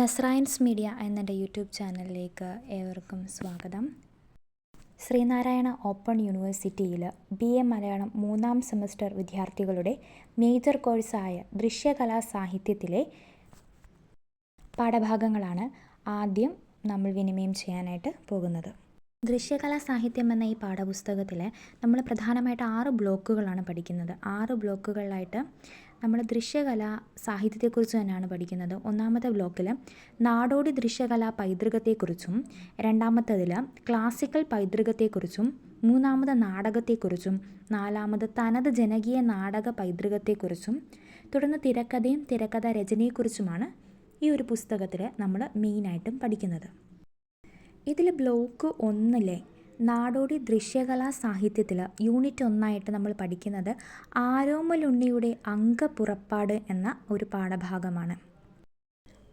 നസ്രായൻസ് media എന്നെന്റെ YouTube ചാനലിലേക്ക് ഏവർക്കും സ്വാഗതം. ശ്രീനാരായണ ഓപ്പൺ യൂണിവേഴ്സിറ്റിയിൽ ബി എ മലയാളം മൂന്നാം സെമസ്റ്റർ വിദ്യാർത്ഥികളുടെ മേജർ കോഴ്സായ ദൃശ്യകലാ സാഹിത്യത്തിലെ പാഠഭാഗങ്ങളാണ് ആദ്യം നമ്മൾ വിനിമയം ചെയ്യാനായിട്ട് പോകുന്നത്. ദൃശ്യകലാ സാഹിത്യം എന്ന ഈ പാഠപുസ്തകത്തിൽ നമ്മൾ പ്രധാനമായിട്ട് ആറ് ബ്ലോക്കുകളാണ് പഠിക്കുന്നത്. ആറ് ബ്ലോക്കുകളിലായിട്ട് നമ്മൾ ദൃശ്യകല സാഹിത്യത്തെക്കുറിച്ച് തന്നെയാണ് പഠിക്കുന്നത്. ഒന്നാമത്തെ ബ്ലോക്കിൽ നാടോടി ദൃശ്യകലാ പൈതൃകത്തെക്കുറിച്ചും രണ്ടാമത്തതിൽ ക്ലാസിക്കൽ പൈതൃകത്തെക്കുറിച്ചും മൂന്നാമത് നാടകത്തെക്കുറിച്ചും നാലാമത് തനത് ജനകീയ നാടക പൈതൃകത്തെക്കുറിച്ചും തുടർന്ന് തിരക്കഥയും തിരക്കഥ രചനയെക്കുറിച്ചുമാണ് ഈ ഒരു പുസ്തകത്തിൽ നമ്മൾ മെയിനായിട്ടും പഠിക്കുന്നത്. ഇതിൽ ബ്ലോക്ക് ഒന്നിലെ നാടോടി ദൃശ്യകലാ സാഹിത്യത്തിൽ യൂണിറ്റ് ഒന്നായിട്ട് നമ്മൾ പഠിക്കുന്നത് ആരോമലുണ്ണിയുടെ അംഗപ്പുറപ്പാട് എന്ന ഒരു പാഠഭാഗമാണ്.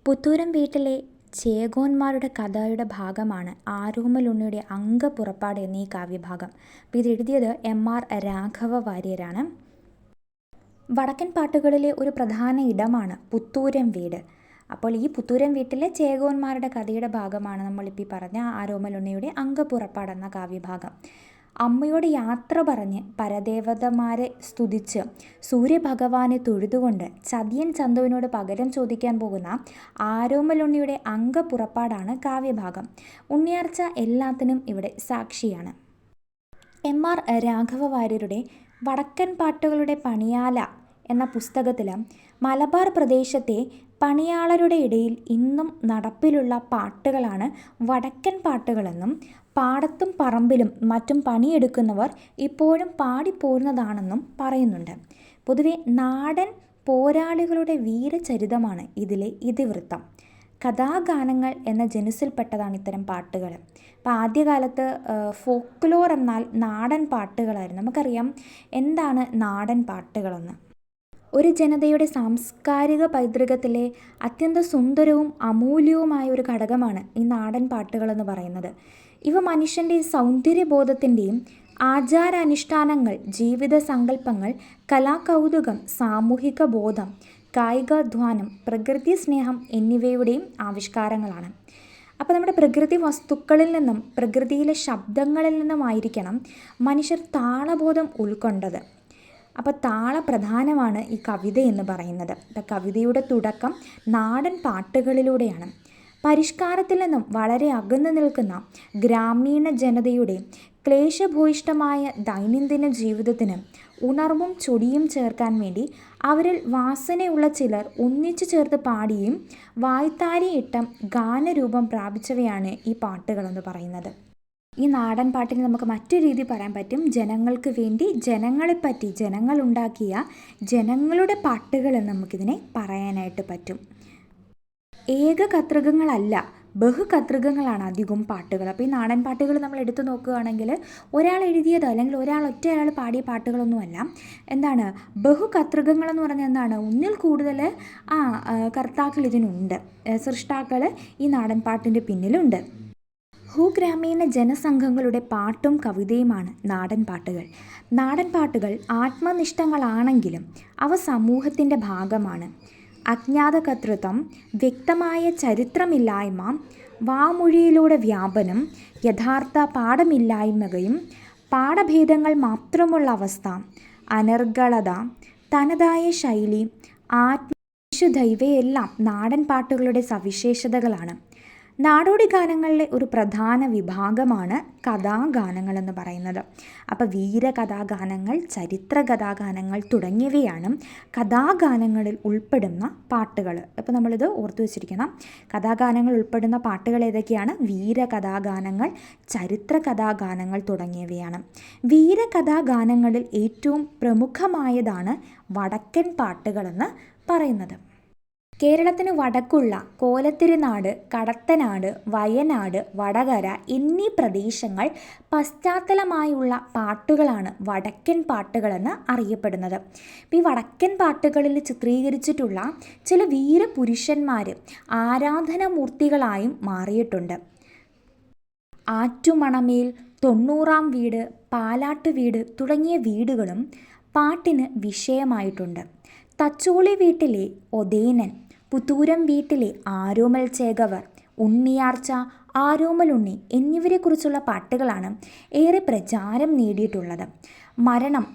പുത്തൂരം വീട്ടിലെ ചേകോന്മാരുടെ കഥയുടെ ഭാഗമാണ് ആരോമലുണ്ണിയുടെ അംഗപ്പുറപ്പാട് എന്നീ കാവ്യഭാഗം. ഇത് എഴുതിയത് എം ആർ രാഘവ വാര്യരാണ് വടക്കൻ പാട്ടുകളിലെ ഒരു പ്രധാന ഇടമാണ് പുത്തൂരം വീട്. അപ്പോൾ ഈ പുത്തൂരം വീട്ടിലെ ചേകോന്മാരുടെ കഥയുടെ ഭാഗമാണ് നമ്മളിപ്പോൾ ഈ പറഞ്ഞ ആരോമലുണ്ണിയുടെ അംഗപ്പുറപ്പാട് എന്ന കാവ്യഭാഗം. അമ്മയോട് യാത്ര പറഞ്ഞ് പരദേവതമാരെ സ്തുതിച്ച് സൂര്യഭഗവാനെ തൊഴുതുകൊണ്ട് ചതിയൻ ചന്തുവിനോട് പകരം ചോദിക്കാൻ പോകുന്ന ആരോമലുണ്ണിയുടെ അംഗപ്പുറപ്പാടാണ് കാവ്യഭാഗം. ഉണ്ണിയാർച്ച എല്ലാത്തിനും ഇവിടെ സാക്ഷിയാണ്. എം ആർ രാഘവ വാര്യരുടെ വടക്കൻ പാട്ടുകളുടെ പണിയാല എന്ന പുസ്തകത്തിൽ മലബാർ പ്രദേശത്തെ പണിയാളരുടെ ഇടയിൽ ഇന്നും നടപ്പിലുള്ള പാട്ടുകളാണ് വടക്കൻ പാട്ടുകളെന്നും പാടത്തും പറമ്പിലും മറ്റും പണിയെടുക്കുന്നവർ ഇപ്പോഴും പാടിപ്പോരുന്നതാണെന്നും പറയുന്നുണ്ട്. പൊതുവെ നാടൻ പോരാളികളുടെ വീരചരിതമാണ് ഇതിലെ ഇതിവൃത്തം. കഥാഗാനങ്ങൾ എന്ന ജനുസിൽപ്പെട്ടതാണ് ഇത്തരം പാട്ടുകൾ അപ്പോൾ ആദ്യകാലത്ത് ഫോക്ലോർ എന്നാൽ നാടൻ പാട്ടുകളായിരുന്നു. നമുക്കറിയാം എന്താണ് നാടൻ പാട്ടുകളെന്ന്. ഒരു ജനതയുടെ സാംസ്കാരിക പൈതൃകത്തിലെ അത്യന്ത സുന്ദരവും അമൂല്യവുമായ ഒരു ഘടകമാണ് ഈ നാടൻ പാട്ടുകളെന്ന് പറയുന്നത്. ഇവ മനുഷ്യന്റെ സൗന്ദര്യബോധത്തിന്റെയും ആചാരാനുഷ്ഠാനങ്ങൾ ജീവിത സങ്കല്പങ്ങൾ കലാകൗതുകം സാമൂഹിക ബോധം കായികാധ്വാനം പ്രകൃതി സ്നേഹം എന്നിവയുടെയും ആവിഷ്കാരങ്ങളാണ്. അപ്പോൾ നമ്മുടെ പ്രകൃതി വസ്തുക്കളിൽ നിന്നും പ്രകൃതിയിലെ ശബ്ദങ്ങളിൽ നിന്നുമായിരിക്കണം മനുഷ്യർ താളബോധം ഉൾക്കൊണ്ടത്. അപ്പോൾ താളപ്രധാനമാണ് ഈ കവിത എന്ന് പറയുന്നത്. കവിതയുടെ തുടക്കം നാടൻ പാട്ടുകളിലൂടെയാണ്. പരിഷ്കാരത്തിൽ നിന്നും വളരെ അകന്നു നിൽക്കുന്ന ഗ്രാമീണ ജനതയുടെ ക്ലേശഭൂയിഷ്ടമായ ദൈനംദിന ജീവിതത്തിന് ഉണർവും ചൊടിയും ചേർക്കാൻ വേണ്ടി അവരിൽ വാസനയുള്ള ചിലർ ഒന്നിച്ചു ചേർത്ത് പാടിയും വായ്ത്താരിയിട്ടം ഗാനരൂപം പ്രാപിച്ചവയാണ് ഈ പാട്ടുകളെന്ന് പറയുന്നത്. ഈ നാടൻ പാട്ടിന് നമുക്ക് മറ്റൊരു രീതി പറയാൻ പറ്റും. ജനങ്ങൾക്ക് വേണ്ടി ജനങ്ങളെപ്പറ്റി ജനങ്ങളുണ്ടാക്കിയ ജനങ്ങളുടെ പാട്ടുകൾ എന്ന് നമുക്കിതിനെ പറയാനായിട്ട് പറ്റും. ഏക കത്രികങ്ങളല്ല ബഹുകത്രികങ്ങളാണ് അധികം പാട്ടുകൾ. അപ്പോൾ ഈ നാടൻ പാട്ടുകൾ നമ്മൾ എടുത്തു നോക്കുകയാണെങ്കിൽ ഒരാൾ എഴുതിയതോ അല്ലെങ്കിൽ ഒരാൾ ഒറ്റ ഒരാൾ പാടിയ പാട്ടുകളൊന്നുമല്ല. എന്താണ്? ബഹുകത്രികങ്ങളെന്ന് പറഞ്ഞാൽ എന്താണ്? ഒന്നിൽ കൂടുതൽ ആ കർത്താക്കൾ ഇതിനുണ്ട്. സൃഷ്ടാക്കൾ ഈ നാടൻ പാട്ടിന്റെ പിന്നിലുണ്ട്. ഭൂഗ്രാമീണ ജനസംഘങ്ങളുടെ പാട്ടും കവിതയുമാണ് നാടൻ നാടൻപാട്ടുകൾ നാടൻ പാട്ടുകൾ ആത്മനിഷ്ഠങ്ങളാണെങ്കിലും അവ സമൂഹത്തിന്റെ ഭാഗമാണ്. അജ്ഞാതകർത്തൃത്വം വ്യക്തമായ ചരിത്രമില്ലായ്മ വാമൊഴിയിലൂടെ വ്യാപനം യഥാർത്ഥ പാഠമില്ലായ്മയും പാഠഭേദങ്ങൾ മാത്രമുള്ള അവസ്ഥ അനർഗളത തനതായ ശൈലി ആത്മവിശുദ്ധ ഇവയെല്ലാം നാടൻ സവിശേഷതകളാണ്. നാടോടി ഗാനങ്ങളിലെ ഒരു പ്രധാന വിഭാഗമാണ് കഥാഗാനങ്ങൾ എന്ന് പറയുന്നത്. അപ്പോൾ വീരകഥാഗാനങ്ങൾ ചരിത്ര കഥാഗാനങ്ങൾ തുടങ്ങിയവയാണ് കഥാഗാനങ്ങളിൽ ഉൾപ്പെടുന്ന പാട്ടുകൾ. അപ്പോൾ നമ്മളിത് ഓർത്തു വെച്ചിരിക്കണം. കഥാഗാനങ്ങൾ ഉൾപ്പെടുന്ന പാട്ടുകൾ ഏതൊക്കെയാണ്? വീരകഥാഗാനങ്ങൾ ചരിത്ര കഥാഗാനങ്ങൾ തുടങ്ങിയവയാണ്. വീരകഥാഗാനങ്ങളിൽ ഏറ്റവും പ്രമുഖമായതാണ് വടക്കൻ പാട്ടുകളെന്ന് പറയുന്നത്. കേരളത്തിന് വടക്കുള്ള കോലത്തിരുനാട് കടത്തനാട് വയനാട് വടകര എന്നീ പ്രദേശങ്ങൾ പശ്ചാത്തലമായുള്ള പാട്ടുകളാണ് വടക്കൻ പാട്ടുകളെന്ന് അറിയപ്പെടുന്നത്. ഈ വടക്കൻ പാട്ടുകളിൽ ചിത്രീകരിച്ചിട്ടുള്ള ചില വീരപുരുഷന്മാർ ആരാധനാമൂർത്തികളായും മാറിയിട്ടുണ്ട്. ആറ്റുമണമേൽ തൊണ്ണൂറാം വീട് പാലാട്ട് വീട് തുടങ്ങിയ വീടുകളും പാട്ടിന് വിഷയമായിട്ടുണ്ട്. തച്ചോളി വീട്ടിലെ ഒതേനൻ പുത്തൂരം വീട്ടിലെ ആരോമൽ ചേകവർ ഉണ്ണിയാർച്ച ആരോമലുണ്ണി എന്നിവരെക്കുറിച്ചുള്ള പാട്ടുകളാണ് ഏറെ പ്രചാരം നേടിയിട്ടുള്ളത്. മരണം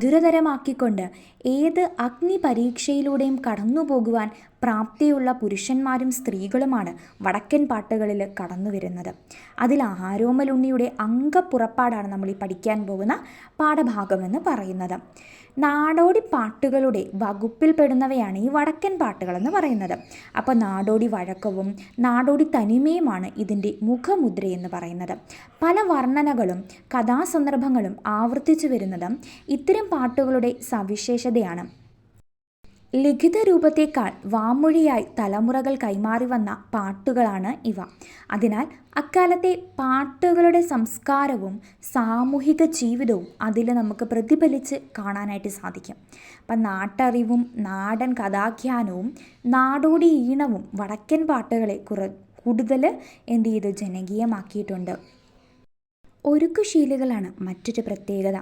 മധുരതരമാക്കിക്കൊണ്ട് ഏത് അഗ്നി പരീക്ഷയിലൂടെയും കടന്നു പോകുവാൻ പ്രാപ്തിയുള്ള പുരുഷന്മാരും സ്ത്രീകളുമാണ് വടക്കൻ പാട്ടുകളിൽ കടന്നു വരുന്നത്. അതിൽ ആരോമലുണ്ണിയുടെ അംഗപ്പുറപ്പാടാണ് നമ്മൾ ഈ പഠിക്കാൻ പോകുന്ന പാഠഭാഗമെന്ന് പറയുന്നത്. നാടോടി പാട്ടുകളുടെ വകുപ്പിൽ പെടുന്നവയാണ് ഈ വടക്കൻ പാട്ടുകളെന്ന് പറയുന്നത്. അപ്പോൾ നാടോടി വഴക്കവും നാടോടി തനിമയുമാണ് ഇതിന്റെ മുഖമുദ്രയെന്ന് പറയുന്നത്. പല വർണനകളും കഥാസന്ദർഭങ്ങളും ആവർത്തിച്ചു വരുന്നത് ഇത്തരം പാട്ടുകളുടെ സവിശേഷതയാണ്. ലിഖിത രൂപത്തേക്കാൾ വാമൊഴിയായി തലമുറകൾ കൈമാറി വന്ന പാട്ടുകളാണ് ഇവ. അതിനാൽ അക്കാലത്തെ പാട്ടുകളുടെ സംസ്കാരവും സാമൂഹിക ജീവിതവും അതിൽ നമുക്ക് പ്രതിഫലിച്ച് കാണാനായിട്ട് സാധിക്കും. അപ്പം നാട്ടറിവും നാടൻ കഥാഖ്യാനവും നാടോടി ഈണവും വടക്കൻ പാട്ടുകളെ കുറ കൂടുതൽ എന്ത് ചെയ്ത് ജനകീയമാക്കിയിട്ടുണ്ട്. ഒരുക്കുശീലുകളാണ് മറ്റൊരു പ്രത്യേകത.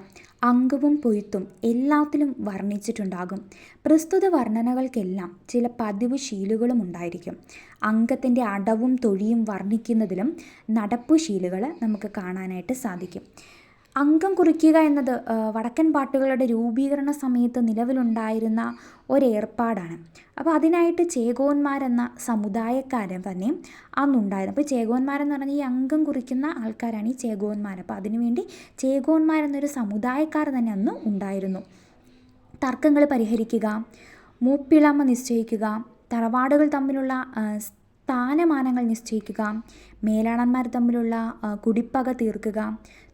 അങ്കവും പൊയ്ത്തും എല്ലാത്തിലും വർണിച്ചിട്ടുണ്ടാകും. പ്രസ്തുത വർണനകൾക്കെല്ലാം ചില പതിവ് ശീലുകളും ഉണ്ടായിരിക്കും. അങ്കത്തിന്റെ അടവും തൊഴിയും വർണിക്കുന്നതിലും നടപ്പുശീലുകൾ നമുക്ക് കാണാനായിട്ട് സാധിക്കും. അംഗം കുറിക്കുക എന്നത് വടക്കൻ പാട്ടുകളുടെ രൂപീകരണ സമയത്ത് നിലവിലുണ്ടായിരുന്ന ഒരേർപ്പാടാണ്. അപ്പോൾ അതിനായിട്ട് ചേകോന്മാരെന്ന സമുദായക്കാരൻ തന്നെ അന്നുണ്ടായിരുന്നു. അപ്പോൾ ചേകോന്മാരെന്ന് പറഞ്ഞാൽ ഈ അംഗം കുറിക്കുന്ന ആൾക്കാരാണ് ഈ ചേകോന്മാർ. അപ്പോൾ അതിനുവേണ്ടി ചേകോന്മാരെന്നൊരു സമുദായക്കാർ തന്നെ അന്ന് ഉണ്ടായിരുന്നു. തർക്കങ്ങൾ പരിഹരിക്കുക മൂപ്പിളമ നിശ്ചയിക്കുക തറവാടുകൾ തമ്മിലുള്ള സ്ഥാനമാനങ്ങൾ നിശ്ചയിക്കുക മേലാളന്മാർ തമ്മിലുള്ള കുടിപ്പക തീർക്കുക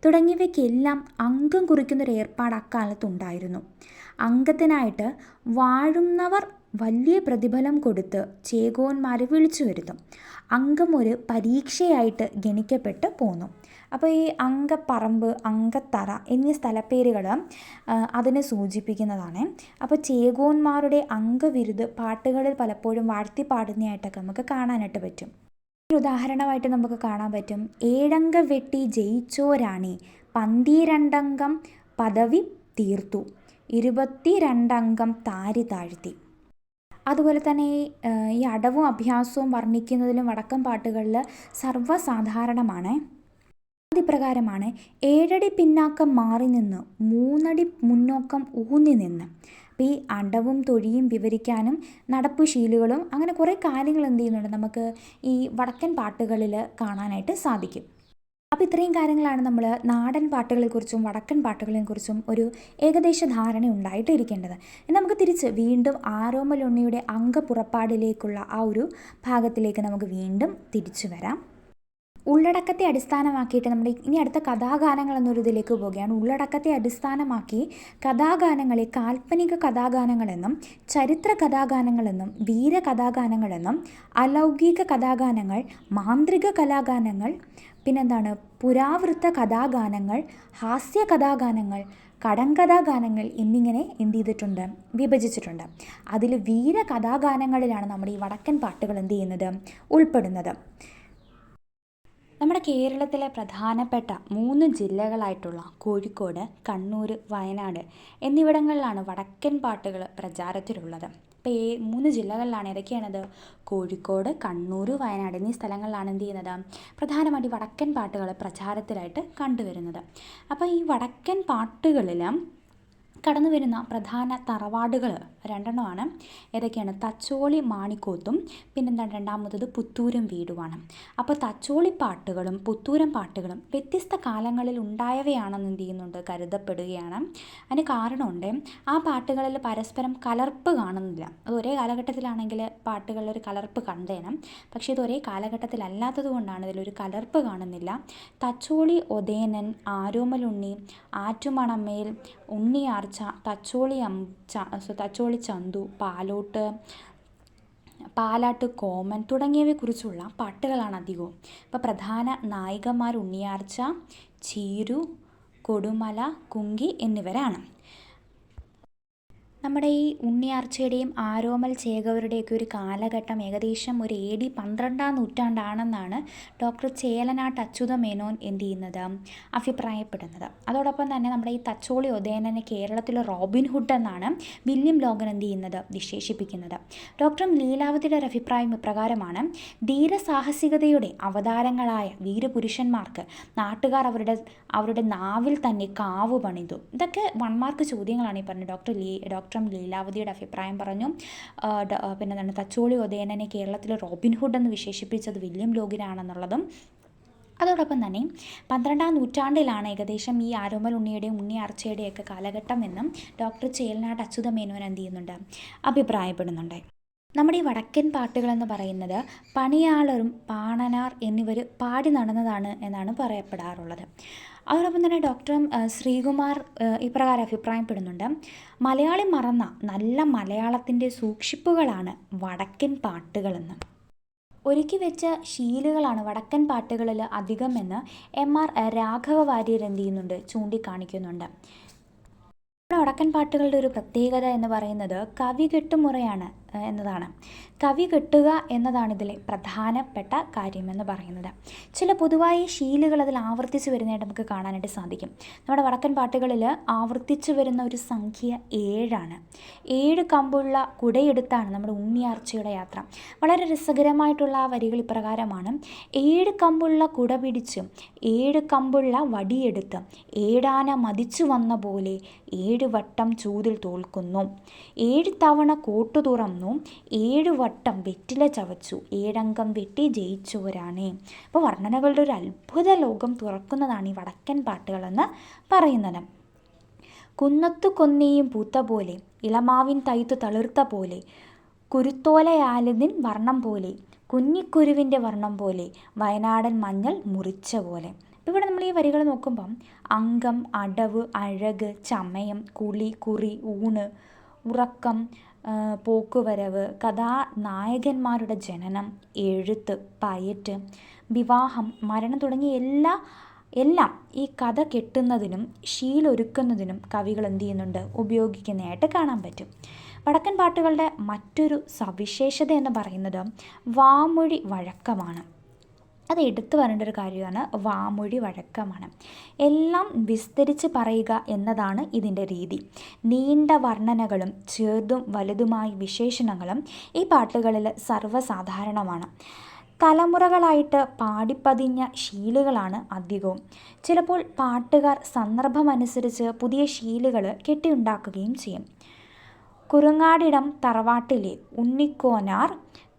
തുടങ്ങിയവയ്ക്കെല്ലാം അംഗം കുറിക്കുന്നൊരു ഏർപ്പാട് അക്കാലത്ത് ഉണ്ടായിരുന്നു അംഗത്തിനായിട്ട് വാഴുന്നവർ വലിയ പ്രതിഫലം കൊടുത്ത് ചേകോന്മാരെ വിളിച്ചു വരുത്തും അംഗം ഒരു പരീക്ഷയായിട്ട് ഗണിക്കപ്പെട്ട് പോന്നു. അപ്പോൾ ഈ അങ്കപ്പറമ്പ് അങ്കത്തറ എന്നീ സ്ഥലപ്പേരുകൾ അതിനെ സൂചിപ്പിക്കുന്നതാണ്. അപ്പോൾ ചേകോന്മാരുടെ അംഗവിരുത് പാട്ടുകളിൽ പലപ്പോഴും വാഴ്ത്തി പാടുന്നതായിട്ടൊക്കെ നമുക്ക് കാണാനായിട്ട് പറ്റും. ഒരു ഉദാഹരണമായിട്ട് നമുക്ക് കാണാൻ പറ്റും. ഏഴംഗ വെട്ടി ജയിച്ചോരാണി പന്തിരണ്ടംഗം പദവി തീർത്തു ഇരുപത്തി രണ്ടംഗം താരി താഴ്ത്തി. അതുപോലെ തന്നെ ഈ അടവും അഭ്യാസവും വർണിക്കുന്നതിലും വടക്കം പാട്ടുകളിൽ സർവസാധാരണമാണ്. അതിപ്രകാരമാണ് ഏഴടി പിന്നാക്കം മാറി നിന്ന് മൂന്നടി മുന്നോക്കം ഊന്നി നിന്ന്. അപ്പോൾ ഈ അണ്ടവും തൊഴിയും വിവരിക്കാനും നടപ്പുശീലുകളും അങ്ങനെ കുറേ കാര്യങ്ങൾ എന്ത് ചെയ്യുന്നുണ്ട്? നമുക്ക് ഈ വടക്കൻ പാട്ടുകളിൽ കാണാനായിട്ട് സാധിക്കും. അപ്പോൾ ഇത്രയും കാര്യങ്ങളാണ് നമ്മൾ നാടൻ പാട്ടുകളെക്കുറിച്ചും വടക്കൻ പാട്ടുകളെക്കുറിച്ചും ഒരു ഏകദേശ ധാരണ ഉണ്ടായിട്ട് ഇരിക്കേണ്ടത്. നമുക്ക് തിരിച്ച് വീണ്ടും ആരോമലുണ്ണിയുടെ അംഗപ്പുറപ്പാടിലേക്കുള്ള ആ ഒരു ഭാഗത്തിലേക്ക് നമുക്ക് വീണ്ടും തിരിച്ചു വരാം. ഉള്ളടക്കത്തെ അടിസ്ഥാനമാക്കിയിട്ട് നമ്മുടെ ഇനി അടുത്ത കഥാഗാനങ്ങൾ എന്നൊരു ഇതിലേക്ക് പോവുകയാണ്. ഉള്ളടക്കത്തെ അടിസ്ഥാനമാക്കി കഥാഗാനങ്ങളെ കാൽപ്പനിക കഥാഗാനങ്ങളെന്നും ചരിത്ര കഥാഗാനങ്ങളെന്നും വീര കഥാഗാനങ്ങളെന്നും അലൗകിക കഥാഗാനങ്ങൾ മാന്ത്രിക കലാഗാനങ്ങൾ പിന്നെന്താണ് പുരാവൃത്ത കഥാഗാനങ്ങൾ ഹാസ്യ കഥാഗാനങ്ങൾ കടങ്കഥാഗാനങ്ങൾ എന്നിങ്ങനെ എന്ത് ചെയ്തിട്ടുണ്ട് വിഭജിച്ചിട്ടുണ്ട്. അതിൽ വീര കഥാഗാനങ്ങളിലാണ് നമ്മുടെ ഈ വടക്കൻ പാട്ടുകൾ എന്ത് ചെയ്യുന്നത് ഉൾപ്പെടുന്നത്. നമ്മുടെ കേരളത്തിലെ പ്രധാനപ്പെട്ട മൂന്ന് ജില്ലകളായിട്ടുള്ള കോഴിക്കോട് കണ്ണൂർ വയനാട് എന്നിവിടങ്ങളിലാണ് വടക്കൻ പാട്ടുകൾ പ്രചാരത്തിലുള്ളത്. ഇപ്പോൾ ഈ മൂന്ന് ജില്ലകളിലാണ് ഏതൊക്കെയാണത്? കോഴിക്കോട് കണ്ണൂർ വയനാട് എന്നീ സ്ഥലങ്ങളിലാണ് എന്ത് ചെയ്യുന്നത്? പ്രധാനമായിട്ട് വടക്കൻ പാട്ടുകൾ പ്രചാരത്തിലായിട്ട് കണ്ടുവരുന്നത്. അപ്പോൾ ഈ വടക്കൻ പാട്ടുകളിൽ കടന്നു വരുന്ന പ്രധാന തറവാടുകൾ രണ്ടെണ്ണമാണ്. ഏതൊക്കെയാണ്? തച്ചോളി മാണിക്കോത്തും പിന്നെന്താണ് രണ്ടാമത്തത്? പുത്തൂരം വീടുമാണ്. അപ്പോൾ തച്ചോളി പാട്ടുകളും പുത്തൂരം പാട്ടുകളും വ്യത്യസ്ത കാലങ്ങളിൽ ഉണ്ടായവയാണെന്ന് എന്ത് ചെയ്യുന്നുണ്ട്? കരുതപ്പെടുകയാണ്. അതിന് കാരണമുണ്ട്. ആ പാട്ടുകളിൽ പരസ്പരം കലർപ്പ് കാണുന്നില്ല. അത് ഒരേ കാലഘട്ടത്തിലാണെങ്കിൽ പാട്ടുകളിൽ ഒരു കലർപ്പ് കണ്ടേനം. പക്ഷേ ഇത് ഒരേ കാലഘട്ടത്തിലല്ലാത്തത് കൊണ്ടാണ് ഇതിലൊരു കലർപ്പ് കാണുന്നില്ല. തച്ചോളി ഒതേനൻ ആരോമലുണ്ണി ആറ്റുമണമേൽ ഉണ്ണിയാർ തച്ചോളി അം സോ തച്ചോളി ചന്തു പാലോട്ട് പാലാട്ട് കോമൻ തുടങ്ങിയവയെക്കുറിച്ചുള്ള പാട്ടുകളാണ് അധികവും. ഇപ്പോൾ പ്രധാന നായികമാർ ഉണ്ണിയാർച്ച ചീരു കൊടുമല കുങ്കി എന്നിവരാണ്. നമ്മുടെ ഈ ഉണ്ണിയാർച്ചയുടെയും ആരോമൽ ചേകവരുടെയൊക്കെ ഒരു കാലഘട്ടം ഏകദേശം ഒരു എ ഡി പന്ത്രണ്ടാം നൂറ്റാണ്ടാണെന്നാണ് ഡോക്ടർ ചേലനാട്ട് അച്യുത മേനോൻ എന്ത് ചെയ്യുന്നത് അഭിപ്രായപ്പെടുന്നത്. അതോടൊപ്പം തന്നെ നമ്മുടെ ഈ തച്ചോളി ഉദയനനെ കേരളത്തിലെ റോബിൻഹുഡ് എന്നാണ് വില്യം ലോഗൻ എന്ത് ചെയ്യുന്നത് വിശേഷിപ്പിക്കുന്നത്. ഡോക്ടർ ലീലാവതിയുടെ ഒരു അഭിപ്രായം ഇപ്രകാരമാണ്. ധീരസാഹസികതയുടെ അവതാരങ്ങളായ വീരപുരുഷന്മാർക്ക് നാട്ടുകാർ അവരുടെ അവരുടെ നാവിൽ തന്നെ കാവ് പണിതു ഇതൊക്കെ വൺമാർക്ക് ചോദ്യങ്ങളാണ് ഈ പറഞ്ഞത് ഡോക്ടർ ലീ ഡോക്ടർ ലീലാവതിയുടെ അഭിപ്രായം പറഞ്ഞു. പിന്നെ എന്താണ് തച്ചോളി ഉദയനനെ കേരളത്തിലെ റോബിൻ ഹുഡ് എന്ന് വിശേഷിപ്പിച്ചത് വില്യം ലോഗിനാണെന്നുള്ളതും അതോടൊപ്പം തന്നെ പന്ത്രണ്ടാം നൂറ്റാണ്ടിലാണ് ഏകദേശം ഈ ആരോമൽ ഉണ്ണിയുടെയും ഉണ്ണി അർച്ചയുടെയൊക്കെ കാലഘട്ടം എന്നും ഡോക്ടർ ചേൽനാട് അച്യുത മേനോൻ എന്ത് ചെയ്യുന്നുണ്ട് അഭിപ്രായപ്പെടുന്നുണ്ട്. നമ്മുടെ ഈ വടക്കൻ പാട്ടുകളെന്ന് പറയുന്നത് പണിയാളരും പാണനാർ എന്നിവർ പാടി നടന്നതാണ് എന്നാണ് പറയപ്പെടാറുള്ളത്. അതോടൊപ്പം തന്നെ ഡോക്ടർ ശ്രീകുമാർ ഇപ്രകാരം അഭിപ്രായപ്പെടുന്നുണ്ട്. മലയാളി മറന്ന നല്ല മലയാളത്തിന്റെ സൂക്ഷിപ്പുകളാണ് വടക്കൻ പാട്ടുകളെന്ന്. ഒരുക്കി വെച്ച ശീലുകളാണ് വടക്കൻ പാട്ടുകളിൽ അധികമെന്ന് എം ആർ രാഘവ വാര്യർ എന്ത് ചെയ്യുന്നുണ്ട് ചൂണ്ടിക്കാണിക്കുന്നുണ്ട്. വടക്കൻ പാട്ടുകളുടെ ഒരു പ്രത്യേകത എന്ന് പറയുന്നത് കവി കെട്ടുമുറയാണ്. എന്നതാണ്. കവി കെട്ടുക എന്നതാണ് ഇതിലെ പ്രധാനപ്പെട്ട കാര്യമെന്ന് പറയുന്നത്. ചില പൊതുവായ ശീലുകൾ അതിൽ ആവർത്തിച്ച് വരുന്നതായിട്ട് നമുക്ക് കാണാനായിട്ട് സാധിക്കും. നമ്മുടെ വടക്കൻ പാട്ടുകളിൽ ആവർത്തിച്ച് വരുന്ന ഒരു സംഖ്യ ഏഴാണ്. ഏഴ് കമ്പുള്ള കുടയെടുത്താണ് നമ്മുടെ ഉണ്ണിയാർച്ചയുടെ യാത്ര. വളരെ രസകരമായിട്ടുള്ള ആ വരികൾ ഇപ്രകാരമാണ്. ഏഴ് കമ്പുള്ള കുട പിടിച്ചും ഏഴ് കമ്പുള്ള വടിയെടുത്ത് ഏഴാന മതിച്ചു വന്ന പോലെ ഏഴ് വട്ടം ചൂതിൽ തോൽക്കുന്നു. ഏഴ് തവണ കോട്ടു തുറന്നു വന്നു ഏഴ് വട്ടം വെറ്റില ചവച്ചു. ഏഴംഗം വെട്ടി ജയിച്ചവരാണ്. അപ്പോൾ വർണനകളുടെ ഒരു അത്ഭുത ലോകം തുറക്കുന്നതാണ് ഈ വടക്കൻ പാട്ടുകളെന്ന് പറയുന്നത്. കുന്നത്തു കൊന്നിയും പൂത്ത പോലെ ഇളമാവിൻ തൈത്തു തളിർത്ത പോലെ കുരുത്തോലയാലതിൻ വർണം പോലെ കുഞ്ഞിക്കുരുവിന്റെ വർണം പോലെ വയനാടൻ മഞ്ഞൾ മുറിച്ച പോലെ. ഇവിടെ നമ്മൾ ഈ വരികൾ നോക്കുമ്പം അംഗം അടവ് അഴക് ചമയം കുളി കുറി ഊണ് ഉറക്കം പോക്കുവരവ് കഥാനായകന്മാരുടെ ജനനം എഴുത്ത് പയറ്റ് വിവാഹം മരണം തുടങ്ങിയ എല്ലാ എല്ലാം ഈ കഥ കെട്ടുന്നതിനും ശീലൊരുക്കുന്നതിനും കവികൾ എന്ത് ചെയ്യുന്നുണ്ട്? ഉപയോഗിക്കുന്നതായിട്ട് കാണാൻ പറ്റും. വടക്കൻ പാട്ടുകളുടെ മറ്റൊരു സവിശേഷത എന്ന് പറയുന്നത് വാമൊഴി വഴക്കമാണ്. അത് എടുത്തു പറയേണ്ട ഒരു കാര്യമാണ് വാമൊഴി വഴക്കമാണ്. എല്ലാം വിസ്തരിച്ച് പറയുക എന്നതാണ് ഇതിന്റെ രീതി. നീണ്ട വർണനകളും ചെറുതും വലുതുമായ വിശേഷണങ്ങളും ഈ പാട്ടുകളിൽ സർവസാധാരണമാണ്. തലമുറകളായിട്ട് പാടിപ്പതിഞ്ഞ ശീലുകളാണ് അധികവും. ചിലപ്പോൾ പാട്ടുകാർ സന്ദർഭമനുസരിച്ച് പുതിയ ശീലുകൾ കെട്ടിയുണ്ടാക്കുകയും ചെയ്യും. കുറുങ്ങാടിടം തറവാട്ടിലെ ഉണ്ണിക്കോനാർ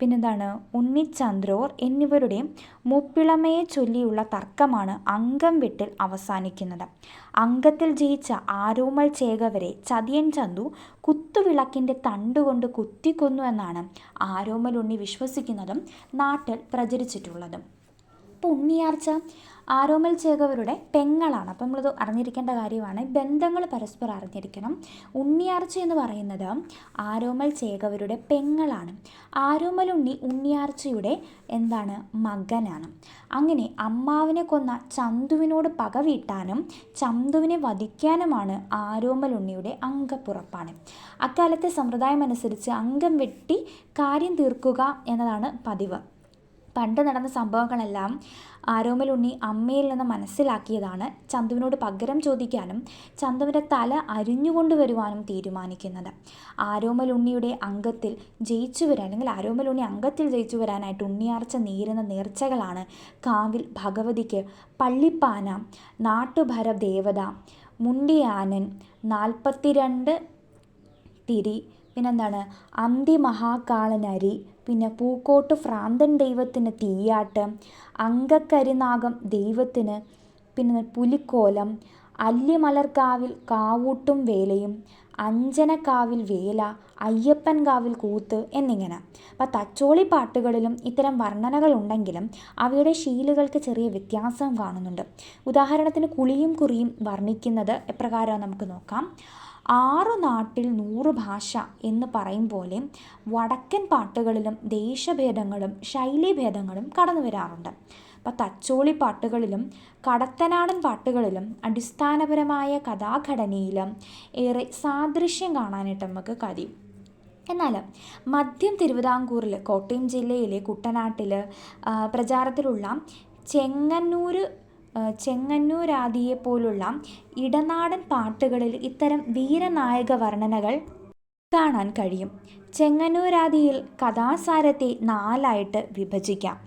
പിന്നെന്താണ്? ഉണ്ണിച്ചന്ദ്രോർ എന്നിവരുടെയും മുപ്പിളമയെ ചൊല്ലിയുള്ള തർക്കമാണ് അംഗം വിട്ടിൽ അവസാനിക്കുന്നത്. അങ്കത്തിൽ ജയിച്ച ആരോമൽ ചേകവരെ ചതിയൻ ചന്തു കുത്തുവിളക്കിന്റെ തണ്ടുകൊണ്ട് കുത്തിക്കൊന്നു എന്നാണ് ആരോമൽ ഉണ്ണി വിശ്വസിക്കുന്നതും നാട്ടിൽ പ്രചരിച്ചിട്ടുള്ളതും. ഇപ്പം ഉണ്ണിയാർച്ച ആരോമൽ ചേകവരുടെ പെങ്ങളാണ്. അപ്പം നമ്മളിത് അറിഞ്ഞിരിക്കേണ്ട കാര്യമാണ്. ബന്ധങ്ങൾ പരസ്പരം അറിഞ്ഞിരിക്കണം. ഉണ്ണിയാർച്ച എന്ന് പറയുന്നത് ആരോമൽ ചേകവരുടെ പെങ്ങളാണ്. ആരോമൽ ഉണ്ണി ഉണ്ണിയാർച്ചയുടെ എന്താണ്? മകനാണ്. അങ്ങനെ അമ്മാവിനെ കൊന്ന ചന്തുവിനോട് പക വീട്ടാനും ചന്തുവിനെ വധിക്കാനുമാണ് ആരോമൽ ഉണ്ണിയുടെ അംഗപ്പുറപ്പാണ്. അക്കാലത്തെ സമ്പ്രദായം അനുസരിച്ച് അംഗം വെട്ടി കാര്യം തീർക്കുക എന്നതാണ് പതിവ്. പണ്ട് നടന്ന സംഭവങ്ങളെല്ലാം ആരോമലുണ്ണി അമ്മയിൽ നിന്ന് മനസ്സിലാക്കിയതാണ് ചന്തുവിനോട് പകരം ചോദിക്കാനും ചന്തുവിന്റെ തല അരിഞ്ഞുകൊണ്ടുവരുവാനും തീരുമാനിക്കുന്നത്. ആരോമൽ ഉണ്ണിയുടെ അംഗത്തിൽ ജയിച്ചു വരാൻ അല്ലെങ്കിൽ ആരോമൽ ഉണ്ണി അംഗത്തിൽ ജയിച്ചു വരാനായിട്ട് ഉണ്ണിയാർച്ച നേരുന്ന നേർച്ചകളാണ് കാവിൽ ഭഗവതിക്ക് പള്ളിപ്പാന നാട്ടുഭര ദേവത മുണ്ടിയാനൻ നാൽപ്പത്തിരണ്ട് തിരി പിന്നെന്താണ്? അന്തിമഹാകാളനരി. പിന്നെ പൂക്കോട്ട് ഭ്രാന്തൻ ദൈവത്തിന് തീയാട്ട്. അങ്കക്കരിനാഗം ദൈവത്തിന് പിന്നെ പുലിക്കോലം. അല്ലിമലർക്കാവിൽ കാവൂട്ടും വേലയും. അഞ്ചനക്കാവിൽ വേല. അയ്യപ്പൻ കാവിൽ കൂത്ത് എന്നിങ്ങനെ. അപ്പം തച്ചോളി പാട്ടുകളിലും ഇത്തരം വർണനകൾ ഉണ്ടെങ്കിലും അവയുടെ ശീലുകൾക്ക് ചെറിയ വ്യത്യാസം കാണുന്നുണ്ട്. ഉദാഹരണത്തിന് കുളിയും കുറിയും വർണിക്കുന്നത് എപ്രകാരം നമുക്ക് നോക്കാം. ആറു നാട്ടിൽ നൂറ് ഭാഷ എന്ന് പറയും പോലെ വടക്കൻ പാട്ടുകളിലും ദേശഭേദങ്ങളും ശൈലീഭേദങ്ങളും കടന്നു വരാറുണ്ട്. അപ്പോൾ തച്ചോളി പാട്ടുകളിലും കടത്തനാടൻ പാട്ടുകളിലും അടിസ്ഥാനപരമായ കഥാഘടനയിലും ഏറെ സാദൃശ്യം കാണാനായിട്ട് നമുക്ക് കഴിയും. എന്നാൽ മധ്യം തിരുവിതാംകൂറിൽ കോട്ടയം ജില്ലയിലെ കുട്ടനാട്ടിൽ പ്രചാരത്തിലുള്ള ചെങ്ങന്നൂർ ചെങ്ങന്നൂരാദിയെ പോലുള്ള ഇടനാടൻ പാട്ടുകളിൽ ഇത്തരം വീരനായക വർണനകൾ കാണാൻ കഴിയും. ചെങ്ങന്നൂരാദിയിൽ കഥാസാരത്തെ നാലായിട്ട് വിഭജിക്കാം.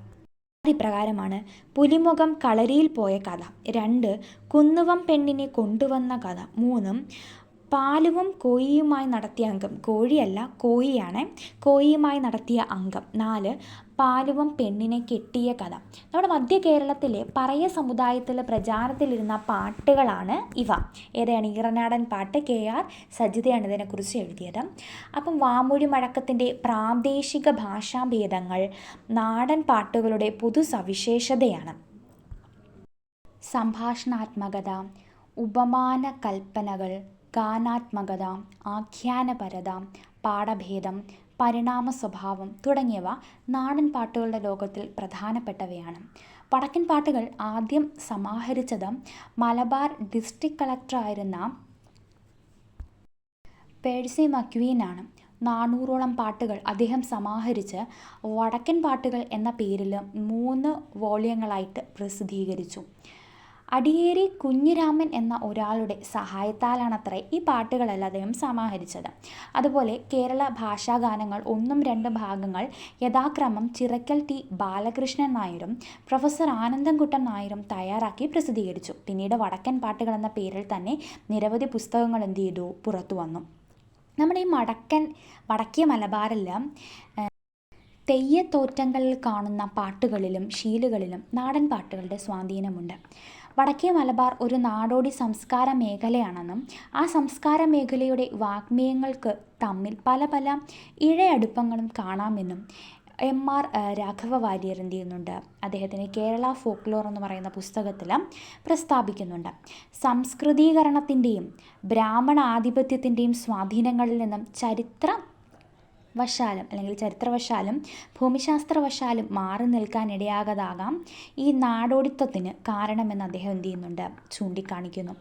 ഇപ്രകാരമാണ് പുലിമുഖം കളരിയിൽ പോയ കഥ. രണ്ട് കുന്നുവം പെണ്ണിനെ കൊണ്ടുവന്ന കഥ. മൂന്നും പാലുവും കോഴിയുമായി നടത്തിയ അംഗം കോഴിയല്ല കോഴിയാണ്. കോഴിയുമായി നടത്തിയ അംഗം. നാല് പാലുവും പെണ്ണിനെ കെട്ടിയ കഥ. നമ്മുടെ മധ്യ കേരളത്തിലെ പറയ സമുദായത്തിൽ പ്രചാരത്തിലിരുന്ന പാട്ടുകളാണ് ഇവ. ഏതാണ്? ഈറനാടൻ പാട്ട് കെ ആർ സജിതയാണ് ഇതിനെക്കുറിച്ച് എഴുതിയത്. അപ്പം വാമൊഴി മഴക്കത്തിന്റെ പ്രാദേശിക ഭാഷാഭേദങ്ങൾ നാടൻ പാട്ടുകളുടെ പൊതു സവിശേഷതയാണ് സംഭാഷണാത്മകത ഉപമാന കൽപ്പനകൾ ഗാനാത്മകത ആഖ്യാനപരത പാഠഭേദം പരിണാമ സ്വഭാവം തുടങ്ങിയവ നാടൻ പാട്ടുകളുടെ ലോകത്തിൽ പ്രധാനപ്പെട്ടവയാണ്. വടക്കൻ പാട്ടുകൾ ആദ്യം സമാഹരിച്ചത് മലബാർ ഡിസ്ട്രിക്ട് കളക്ടറായിരുന്ന പേഴ്സി മക്വീനാണ് നാനൂറോളം പാട്ടുകൾ അദ്ദേഹം സമാഹരിച്ച് വടക്കൻ പാട്ടുകൾ എന്ന പേരിൽ മൂന്ന് വോള്യങ്ങളായിട്ട് പ്രസിദ്ധീകരിച്ചു. അടിയേരി കുഞ്ഞിരാമൻ എന്ന ഒരാളുടെ സഹായത്താലാണത്രേ ഈ പാട്ടുകളെല്ലാം അദ്ദേഹം സമാഹരിച്ചത്. അതുപോലെ കേരള ഭാഷാഗാനങ്ങൾ ഒന്നും രണ്ട് ഭാഗങ്ങൾ യഥാക്രമം ചിറക്കൽ ടി ബാലകൃഷ്ണൻ നായരും പ്രൊഫസർ ആനന്ദൻകുട്ടൻ നായരും തയ്യാറാക്കി പ്രസിദ്ധീകരിച്ചു. പിന്നീട് വടക്കൻ പാട്ടുകൾ എന്ന പേരിൽ തന്നെ നിരവധി പുസ്തകങ്ങൾ എന്ത് ചെയ്തു? പുറത്തു വന്നു. നമ്മുടെ ഈ വടക്കൻ വടക്കിയ മലബാറെല്ലാം തെയ്യത്തോറ്റങ്ങളിൽ കാണുന്ന പാട്ടുകളിലും ശീലുകളിലും നാടൻ പാട്ടുകളുടെ സ്വാധീനമുണ്ട്. വടക്കേ മലബാർ ഒരു നാടോടി സംസ്കാര മേഖലയാണെന്നും ആ സംസ്കാര മേഖലയുടെ വാഗ്മയങ്ങൾക്ക് തമ്മിൽ പല പല ഇഴയടുപ്പങ്ങളും കാണാമെന്നും എം ആർ രാഘവ വാര്യർ എന്ത് ചെയ്യുന്നുണ്ട്? അദ്ദേഹത്തിന് കേരള ഫോക്ലോർ എന്ന് പറയുന്ന പുസ്തകത്തിൽ പ്രസ്താവിക്കുന്നുണ്ട്. സംസ്കൃതീകരണത്തിന്റെയും ബ്രാഹ്മണ ആധിപത്യത്തിന്റെയും സ്വാധീനങ്ങളിൽ നിന്നും ചരിത്ര വശാലും അല്ലെങ്കിൽ ചരിത്രവശാലും ഭൂമിശാസ്ത്രവശാലും മാറി നിൽക്കാൻ ഇടയാകാതാകാം ഈ നാടോടിത്വത്തിന് കാരണമെന്ന് അദ്ദേഹം എന്ത് ചെയ്യുന്നുണ്ട് ചൂണ്ടിക്കാണിക്കുന്നു.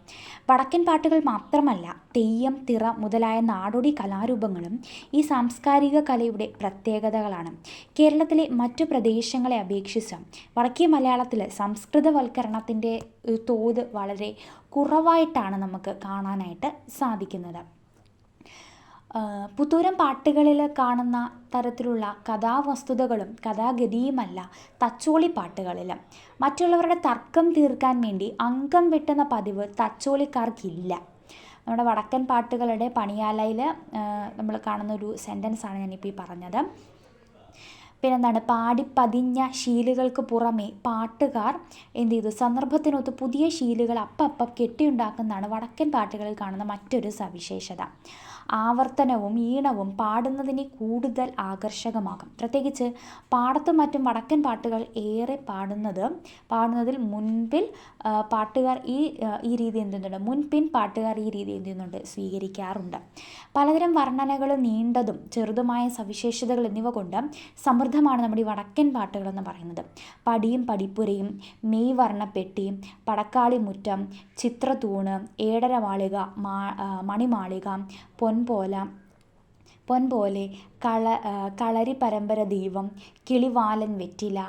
വടക്കൻ പാട്ടുകൾ മാത്രമല്ല തെയ്യം തിറ മുതലായ നാടോടി കലാരൂപങ്ങളും ഈ സാംസ്കാരിക കലയുടെ പ്രത്യേകതകളാണ്. കേരളത്തിലെ മറ്റു പ്രദേശങ്ങളെ അപേക്ഷിച്ച് വടക്കേ മലയാളത്തിൽ സംസ്കൃതവൽക്കരണത്തിന്റെ തോത് വളരെ കുറവായിട്ടാണ് നമുക്ക് കാണാനായിട്ട് സാധിക്കുന്നത്. പുത്തൂരം പാട്ടുകളിൽ കാണുന്ന തരത്തിലുള്ള കഥാവസ്തുതകളും കഥാഗതിയുമല്ല തച്ചോളി പാട്ടുകളിൽ. മറ്റുള്ളവരുടെ തർക്കം തീർക്കാൻ വേണ്ടി അംഗം വെട്ടുന്ന പതിവ് തച്ചോളിക്കാർക്കില്ല. നമ്മുടെ വടക്കൻ പാട്ടുകളുടെ പണിയാലയിൽ നമ്മൾ കാണുന്ന ഒരു സെന്റൻസാണ് ഞാനിപ്പോൾ ഈ പറഞ്ഞത്. പിന്നെന്താണ്? പാടിപ്പതിഞ്ഞ ശീലുകൾക്ക് പുറമേ പാട്ടുകാർ എന്ത് ചെയ്തു? സന്ദർഭത്തിനൊത്ത് പുതിയ ശീലുകൾ അപ്പം കെട്ടിയുണ്ടാക്കുന്നതാണ് വടക്കൻ പാട്ടുകളിൽ കാണുന്ന മറ്റൊരു സവിശേഷത. ആവർത്തനവും ഈണവും പാടുന്നതിനെ കൂടുതൽ ആകർഷകമാകും പ്രത്യേകിച്ച് പാടത്തും മറ്റും വടക്കൻ പാട്ടുകൾ ഏറെ പാടുന്നത് പാടുന്നതിൽ മുൻപിൽ പാട്ടുകാർ ഈ ഈ രീതി എന്ത് ചെയ്യുന്നുണ്ട്? മുൻപിൻ പാട്ടുകാർ ഈ രീതി എന്ത് ചെയ്യുന്നുണ്ട്? സ്വീകരിക്കാറുണ്ട്. പലതരം വർണനകൾ നീണ്ടതും ചെറുതുമായ സവിശേഷതകൾ എന്നിവ കൊണ്ട് സമൃദ്ധമാണ് നമ്മുടെ ഈ വടക്കൻ പാട്ടുകളെന്ന് പറയുന്നത്. പടിയും പടിപ്പുരയും മെയ് വർണപ്പെട്ടി പടക്കാളിമുറ്റം ചിത്രത്തൂണ് ഏഴര മാളിക മാ മണിമാളിക പൊൻപോല പൊൻപോലെ കള കളരി പരമ്പര ദൈവം കിളിവാലൻ വെറ്റില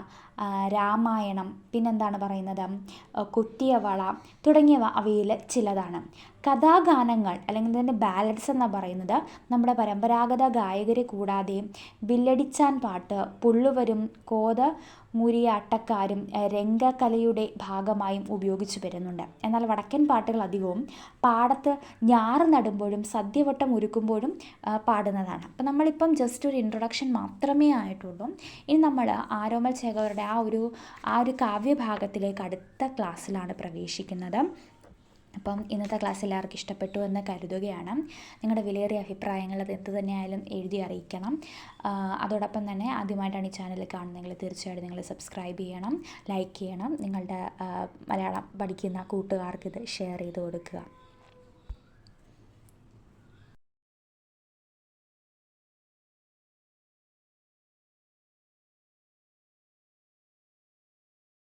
രാമായണം പിന്നെന്താണ് പറയുന്നത്? കുത്തിയവള തുടങ്ങിയവ അവയിൽ ചിലതാണ്. കഥാഗാനങ്ങൾ അല്ലെങ്കിൽ തന്നെ ബാലൻസ് എന്ന് പറയുന്നത്? നമ്മുടെ പരമ്പരാഗത ഗായകരെ കൂടാതെ ബില്ലടിച്ചാൻ പാട്ട് പുള്ളുവരും കോത മുരിയാട്ടക്കാരും രംഗകലയുടെ ഭാഗമായും ഉപയോഗിച്ചു വരുന്നുണ്ട്. എന്നാൽ വടക്കൻ പാട്ടുകൾ അധികവും പാടത്ത് ഞാറ് നടുമ്പോഴും സദ്യവട്ടം ഒരുക്കുമ്പോഴും പാടുന്നതാണ്. അപ്പം നമ്മളിപ്പം ജസ്റ്റ് ഒരു ഇൻട്രൊഡക്ഷൻ മാത്രമേ ആയിട്ടുള്ളൂ. ഇനി നമ്മൾ ആരോമൽ ചേകവരുടെ ആ ഒരു ആ ഒരു കാവ്യഭാഗത്തിലേക്ക് അടുത്ത ക്ലാസ്സിലാണ് പ്രവേശിക്കുന്നത്. അപ്പം ഇന്നത്തെ ക്ലാസ് എല്ലാവർക്കും ഇഷ്ടപ്പെട്ടു എന്ന് കരുതുകയാണ്. നിങ്ങളുടെ വിലയേറിയ അഭിപ്രായങ്ങൾ എന്ത് തന്നെയായാലും എഴുതി അറിയിക്കണം. അതോടൊപ്പം തന്നെ ആദ്യമായിട്ടാണ് ഈ ചാനൽ കാണുന്നതെങ്കിൽ തീർച്ചയായിട്ടും നിങ്ങൾ സബ്സ്ക്രൈബ് ചെയ്യണം ലൈക്ക് ചെയ്യണം. നിങ്ങളുടെ മലയാളം പഠിക്കുന്ന കൂട്ടുകാർക്ക് ഇത് ഷെയർ ചെയ്ത് കൊടുക്കുക.